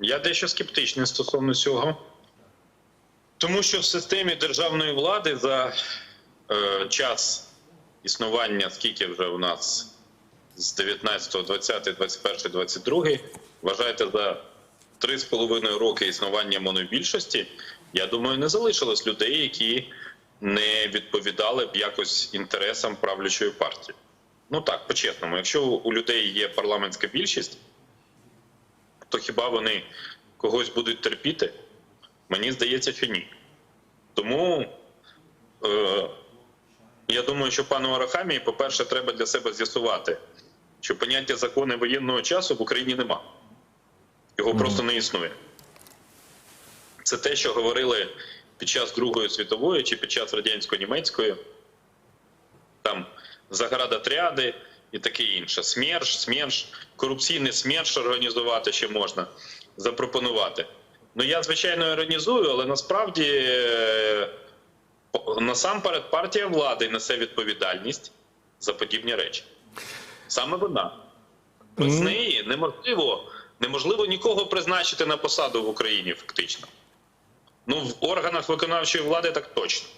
Я дещо скептичний стосовно цього. Тому що в системі державної влади за е, час існування, скільки вже у нас з 19, 20, 21, 22, вважайте за 3,5 роки існування монобільшості, я думаю, не залишилось людей, які не відповідали б якось інтересам правлячої партії. Ну так, по-чесному, якщо у людей є парламентська більшість, то хіба вони когось будуть терпіти? Мені здається, що ні. Тому е, я думаю, що пану Арахамії, по-перше, треба для себе з'ясувати, що поняття закони воєнного часу в Україні нема. Його просто не існує. Це те, що говорили під час Другої світової чи під час радянсько-німецької, там заградотряди і таке інше. СМЕРШ, СМЕРШ, корупційний СМЕРШ організувати ще можна запропонувати. Ну я звичайно іронізую, але насправді е, насамперед партія влади несе відповідальність за подібні речі. Саме вона. Без неї неможливо, неможливо нікого призначити на посаду в Україні, фактично. Ну, в органах виконавчої влади так точно.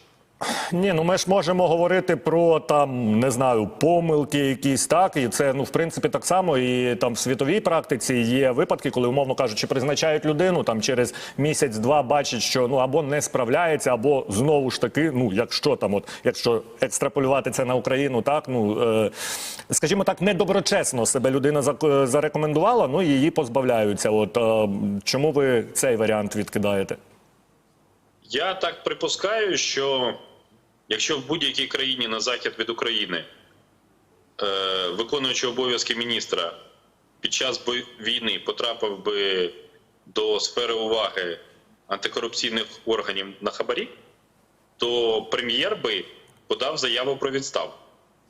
Ні, ну ми ж можемо говорити про там не знаю помилки, якісь так, і це ну в принципі так само. І там в світовій практиці є випадки, коли умовно кажучи, призначають людину там через місяць-два бачать, що ну або не справляється, або знову ж таки, ну якщо там, от якщо екстраполювати це на Україну, так ну е, скажімо так, недоброчесно себе людина зарекомендувала, ну і її позбавляються. От е, чому ви цей варіант відкидаєте? Я так припускаю, що якщо в будь-якій країні на захід від України е, виконуючий обов'язки міністра під час війни потрапив би до сфери уваги антикорупційних органів на хабарі, то прем'єр би подав заяву про відставку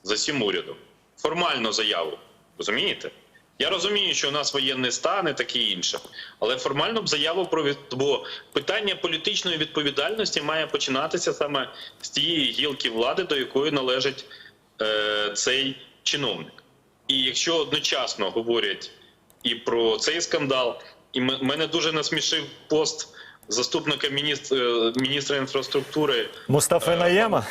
за всім урядом. Формальну заяву. Розумієте? Я розумію, що у нас воєнний стан і таке інше, але формально б заяву про від... бо питання політичної відповідальності має починатися саме з тієї гілки влади, до якої належить е, цей чиновник. І якщо одночасно говорять і про цей скандал, і м- мене дуже насмішив пост заступника міністра, міністра інфраструктури Мустафи Наєма?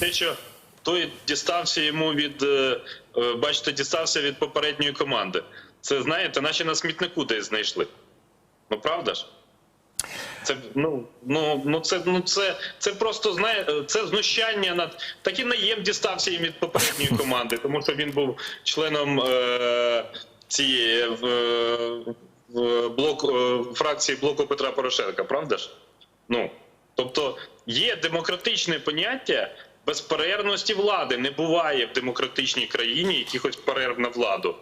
те, що той дістався йому від, е, е, бачите, дістався від попередньої команди. Це знаєте, наче на смітнику десь знайшли. Ну правда ж? Це ну, ну, ну це ну це, це просто знає, це знущання над такий наєм дістався їм від попередньої команди, тому що він був членом е, цієї в блок е, фракції блоку Петра Порошенка, правда ж? Ну тобто є демократичне поняття безперервності влади. Не буває в демократичній країні якихось перерв на владу.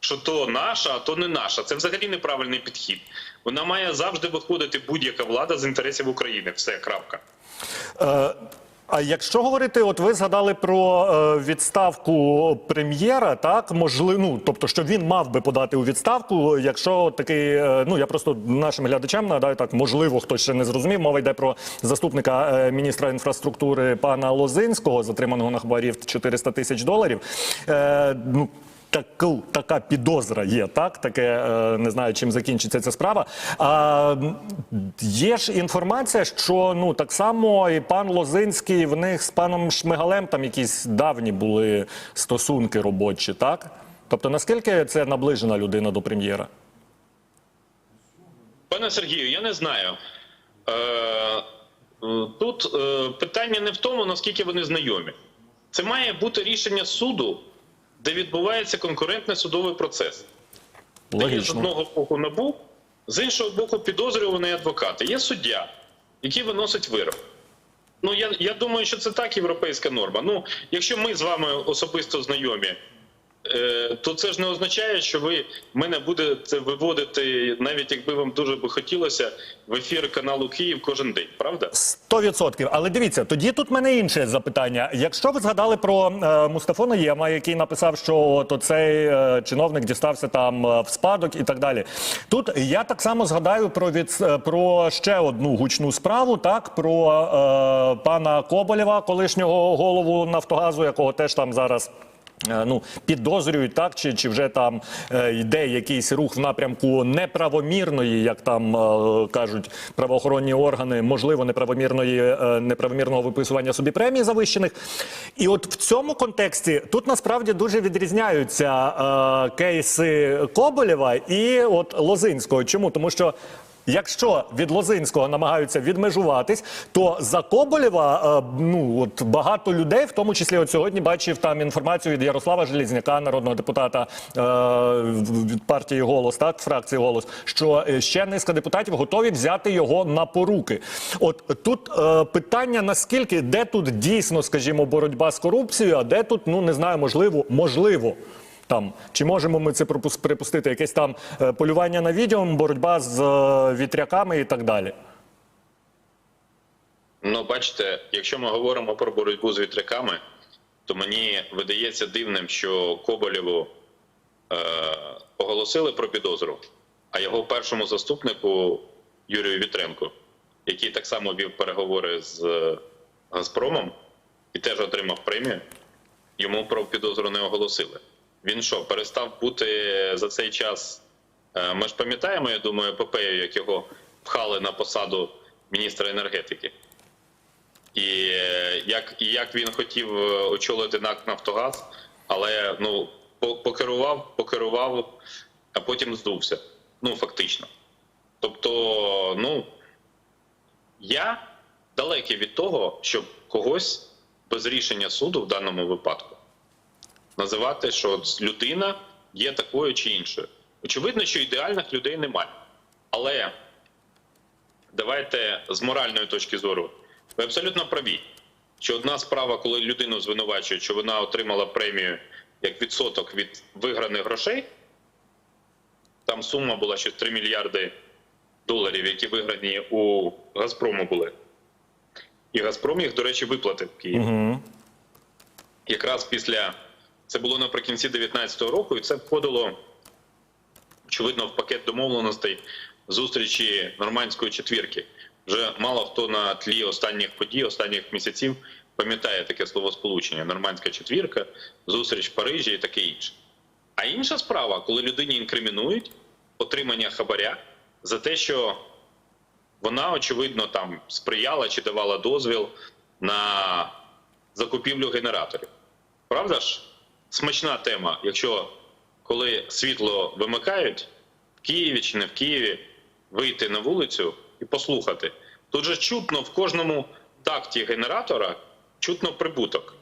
Що то наша, а то не наша. Це взагалі неправильний підхід. Вона має завжди виходити будь-яка влада з інтересів України. Все, крапка. А якщо говорити, от ви згадали про е, відставку прем'єра, так можливо, ну тобто, що він мав би подати у відставку, якщо такий, е, ну я просто нашим глядачам нагадаю, так можливо, хтось ще не зрозумів. Мова йде про заступника е, міністра інфраструктури пана Лозинського, затриманого на хабарів 400 тисяч доларів. Е, ну, Таку, така підозра є, так? Таке е, не знаю, чим закінчиться ця справа. А є ж інформація, що ну так само і пан Лозинський, в них з паном Шмигалем там якісь давні були стосунки робочі, так? Тобто, наскільки це наближена людина до прем'єра? Пане Сергію, я не знаю. Е, тут е, питання не в тому, наскільки вони знайомі. Це має бути рішення суду, де відбувається конкурентний судовий процес. Де є з одного боку набу, з іншого боку, підозрюваний адвокати. Є суддя, який виносить вирок. Ну я, я думаю, що це так європейська норма. Ну, якщо ми з вами особисто знайомі, то це ж не означає, що ви мене будете виводити, навіть якби вам дуже би хотілося, в ефір каналу Київ кожен день, правда? Сто відсотків. Але дивіться, тоді тут мене інше запитання. Якщо ви згадали про е, Мустафу Наєма, який написав, що от оцей е, чиновник дістався там е, в спадок і так далі. Тут я так само згадаю про від е, про ще одну гучну справу, так про е, пана Коболєва, колишнього голову Нафтогазу, якого теж там зараз. Е, ну, підозрюють, так, чи, чи вже там е, йде якийсь рух в напрямку неправомірної, як там е, кажуть правоохоронні органи, можливо, неправомірної, неправомірного виписування собі премій завищених. І от в цьому контексті тут насправді дуже відрізняються кейси Коболєва і от Лозинського. Чому? Тому що Якщо від Лозинського намагаються відмежуватись, то за Коболєва е, ну от багато людей, в тому числі от сьогодні бачив там інформацію від Ярослава Желізняка, народного депутата е, від партії Голос, так фракції Голос, що е, ще низка депутатів готові взяти його на поруки. От тут питання наскільки де тут дійсно, скажімо, боротьба з корупцією, а де тут ну не знаю, можливо, можливо. Там чи можемо ми це припус- припустити? Якесь там е, полювання на відео, боротьба з е, вітряками і так далі. Ну, бачите, якщо ми говоримо про боротьбу з вітряками, то мені видається дивним, що Коболєву е, оголосили про підозру, а його першому заступнику Юрію Вітренку, який так само вів переговори з е, Газпромом і теж отримав премію, йому про підозру не оголосили. Він що, перестав бути за цей час? е, Ми ж пам'ятаємо, я думаю, епопею, як його пхали на посаду міністра енергетики. І е, як, і як він хотів е, очолити НАК Нафтогаз, але ну, покерував, покерував, а потім здувся. Ну, фактично. Тобто, ну, я далекий від того, щоб когось без рішення суду в даному випадку називати, що людина є такою чи іншою. Очевидно, що ідеальних людей немає. Але давайте з моральної точки зору. Ви абсолютно праві, що одна справа, коли людину звинувачують, що вона отримала премію як відсоток від виграних грошей, там сума була ще 3 мільярди доларів, які виграні у Газпрому були. І Газпром їх, до речі, виплатив в Києві. Угу. Якраз після це було наприкінці 2019 року, і це входило очевидно в пакет домовленостей зустрічі нормандської четвірки. Вже мало хто на тлі останніх подій, останніх місяців пам'ятає таке словосполучення: нормандська четвірка, зустріч в Парижі і таке інше. А інша справа, коли людині інкримінують отримання хабаря за те, що вона очевидно там сприяла чи давала дозвіл на закупівлю генераторів. Правда ж? Смачна тема, якщо коли світло вимикають в Києві чи не в Києві, вийти на вулицю і послухати. Тут же чутно в кожному такті генератора чутно прибуток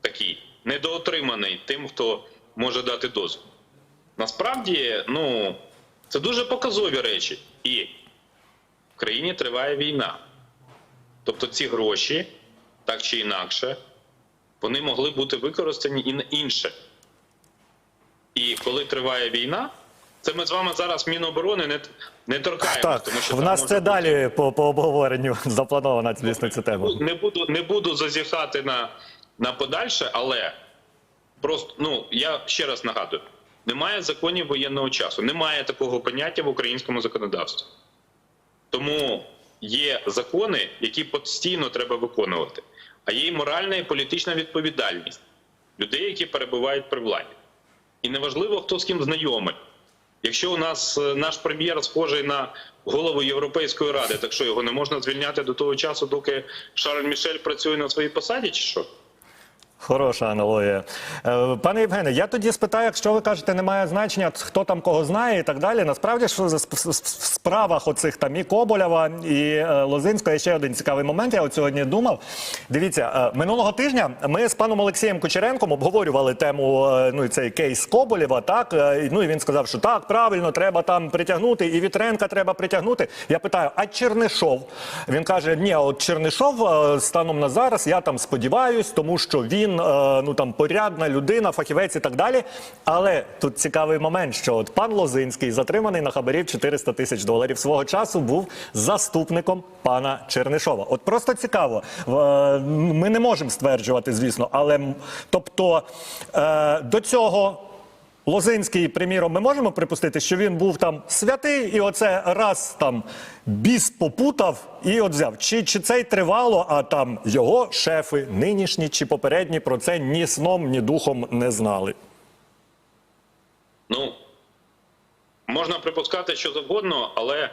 такий, недоотриманий тим, хто може дати дозвіл. Насправді, ну, це дуже показові речі. І в країні триває війна. Тобто ці гроші, так чи інакше, вони могли бути використані і на інше. І коли триває війна, це ми з вами зараз Міноборони не, не торкаємо. Так, тому що в нас це бути- далі по, по обговоренню запланована, звісно, ця тема. не буду, не буду зазіхати на, на подальше, але просто ну я ще раз нагадую: немає законів воєнного часу, немає такого поняття в українському законодавстві. Тому є закони, які постійно треба виконувати, а є й моральна і політична відповідальність людей, які перебувають при владі. І неважливо, хто з ким знайомий. Якщо у нас е, наш прем'єр схожий на голову Європейської ради, так що його не можна звільняти до того часу, доки Шарль Мішель працює на своїй посаді, чи що? Хороша аналогія. Е, Пане Євгене, я тоді спитаю, якщо ви кажете, немає значення, хто там кого знає і так далі. Насправді ж в справах оцих там і Коболєва, і е, Лозинського є ще один цікавий момент. Я от сьогодні думав. Дивіться, е, минулого тижня ми з паном Олексієм Кучеренком обговорювали тему ну цей кейс Коболєва. Так ну і він сказав, що так, правильно, треба там притягнути, і Вітренка треба притягнути. Я питаю, а Чернишов? Він каже: ні, от Чернишов станом на зараз я там сподіваюсь, тому що він е, ну там порядна людина, фахівець і так далі. Але тут цікавий момент, що от пан Лозинський, затриманий на хабарів 400 тисяч доларів, свого часу був заступником пана Чернишова. От просто цікаво. Е, Ми не можемо стверджувати, звісно, але тобто е, до цього. Лозинський, приміром, ми можемо припустити, що він був там святий, і оце раз там біс попутав і от взяв. Чи, чи це й тривало, а там його шефи, нинішні чи попередні, про це ні сном, ні духом не знали. Ну, можна припускати що завгодно, але е,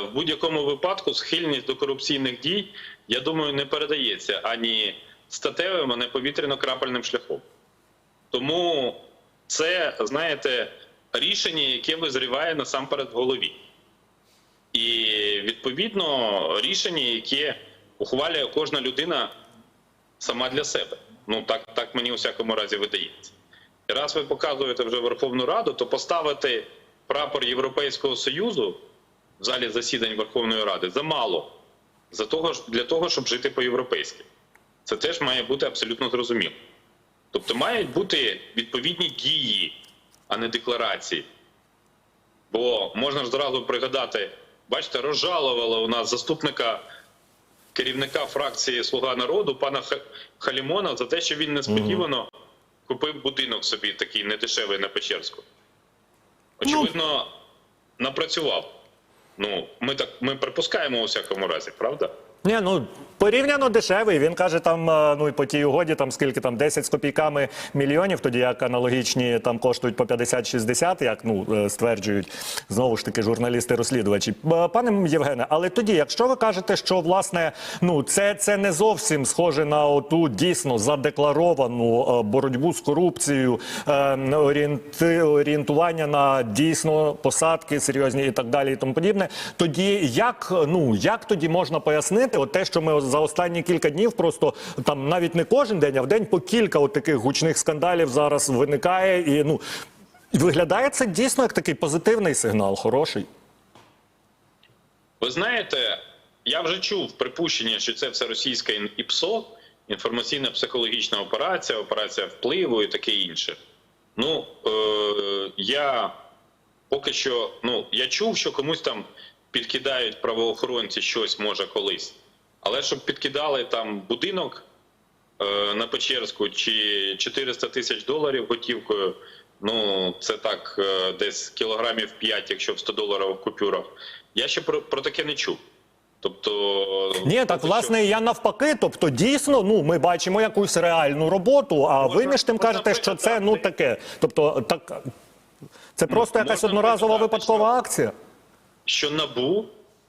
в будь-якому випадку схильність до корупційних дій, я думаю, не передається ані статевим, ані повітряно-крапельним шляхом. Тому це, знаєте, рішення, яке визріває насамперед в голові. І відповідно рішення, яке ухвалює кожна людина сама для себе. Ну так, так мені у всякому разі видається. І раз ви показуєте вже Верховну Раду, то поставити прапор Європейського Союзу в залі засідань Верховної Ради замало для того, щоб жити по-європейськи. Це теж має бути абсолютно зрозуміло. Тобто мають бути відповідні дії, а не декларації. Бо можна ж зразу пригадати, бачите, розжалували у нас заступника керівника фракції Слуга народу пана Халімона за те, що він несподівано купив будинок собі такий недешевий на Печерську. Очевидно, напрацював. Ну, ми так ми припускаємо у всякому разі, правда? Ні, ну порівняно дешевий. Він каже, там е, ну і по тій угоді, там скільки там 10 з копійками мільйонів, тоді як аналогічні там коштують по 50-60, як ну е, стверджують знову ж таки журналісти-розслідувачі. Е, Пане Євгене, але тоді, якщо ви кажете, що власне ну це, це не зовсім схоже на оту дійсно задекларовану боротьбу з корупцією, орієнти, орієнтування на дійсно посадки серйозні і так далі, і тому подібне. Тоді як ну як тоді можна пояснити, от те, що ми за останні кілька днів просто там навіть не кожен день, а в день по кілька от таких гучних скандалів зараз виникає, і ну виглядає це дійсно як такий позитивний сигнал, хороший. Ви знаєте, я вже чув припущення, що це все російська ІПСО, інформаційно-психологічна операція, операція впливу і таке інше. Ну, е, я поки що, ну, я чув, що комусь там підкидають правоохоронці щось, може, колись. Але щоб підкидали там будинок е, на Печерську чи 400 тисяч доларів готівкою, ну, це так е, десь кілограмів 5, якщо в 100 доларових купюрах. Я ще про, про таке не чув. Тобто, Ні, так що- власне я навпаки. Тобто, дійсно, ну ми бачимо якусь реальну роботу. А ви між тим можна кажете, що це ну таке. Тобто, так це просто якась можна одноразова випадкова акція. що НАБУ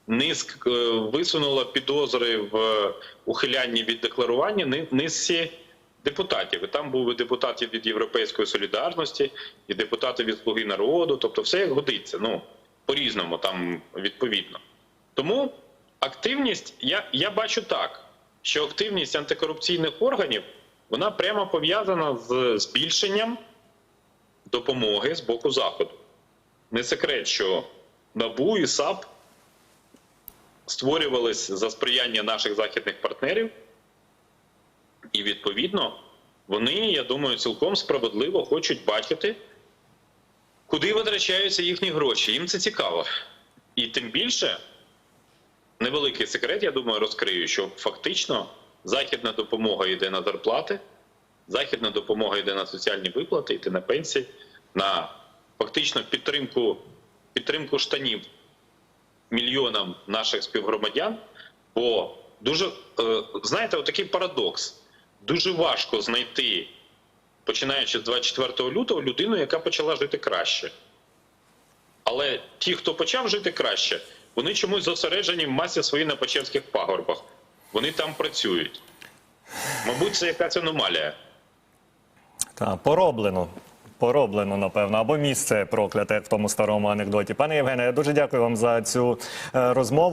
низк е, висунула підозри в е, ухилянні від декларування низці депутатів. І там був і депутат від Європейської солідарності, і депутати від Слуги народу. Тобто, все як годиться. Ну по-різному, там відповідно. Тому активність, я, я бачу так, що активність антикорупційних органів вона прямо пов'язана з збільшенням допомоги з боку заходу. Не секрет, що НАБУ і САП створювались за сприяння наших західних партнерів, і відповідно вони, я думаю, цілком справедливо хочуть бачити, куди витрачаються їхні гроші. Їм це цікаво. І тим більше, невеликий секрет, я думаю, розкрию, що фактично західна допомога йде на зарплати, західна допомога йде на соціальні виплати, йде на пенсії, на фактично підтримку, підтримку штанів мільйонам наших співгромадян. Бо дуже, е, знаєте, отакий парадокс. Дуже важко знайти, починаючи з 24 лютого, людину, яка почала жити краще. Але ті, хто почав жити краще, вони чомусь зосереджені в масі своїй на Печерських пагорбах. Вони там працюють. Мабуть, це якась аномалія. Так, пороблено. Пороблено, напевно, або місце прокляте, в тому старому анекдоті. Пане Євгене, я дуже дякую вам за цю е, розмову.